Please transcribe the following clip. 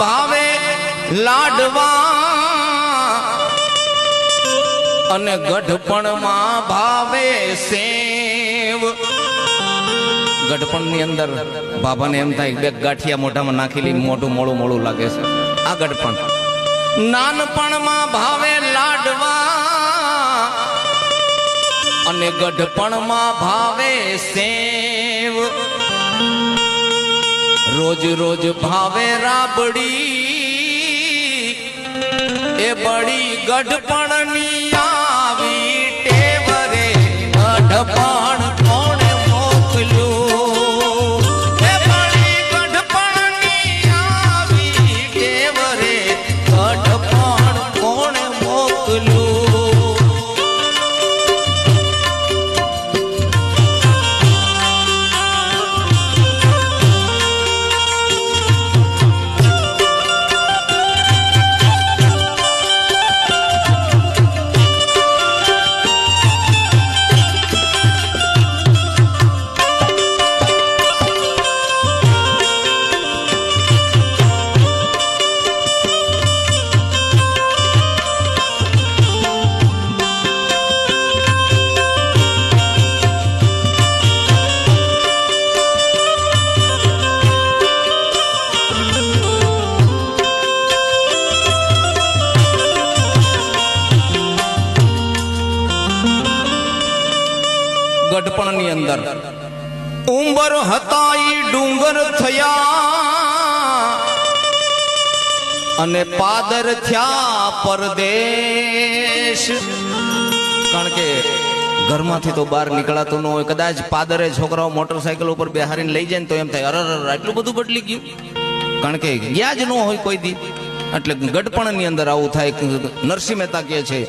ભાવે લાડવા અને ગઢપણમાં ભાવે સેવ. ગઢપણની અંદર બાબાને એમ થાય, બે ગાંઠિયા મોઢામાં નાખેલી મોઢું મોડું મોડું લાગે છે. આ ગઢપણ. નાનપણમાં ભાવે લાડવા અને ગઢપણમાં ભાવે સેવ. રોજ રોજ ભાવે રાબડી. એ બળી ગઢપણની આવી ગઢપણની અંદર. ઉંબર હતા ઈ ડુંગર થયા અને પાદર થયા પરદેશ. કારણ કે ઘરમાંથી તો બહાર નીકળાતું ન હોય, કદાચ પાદરે છોકરાઓ મોટરસાયકલ ઉપર બેહારીને લઈ જાય ને તો એમ થાય અરર, આટલું બધું બદલી ગયું. કારણ કે ગયા જ ન હોય કોઈ દી. એટલે ગઢપણની અંદર આવું થાય. નરસિંહ મહેતા કહે છે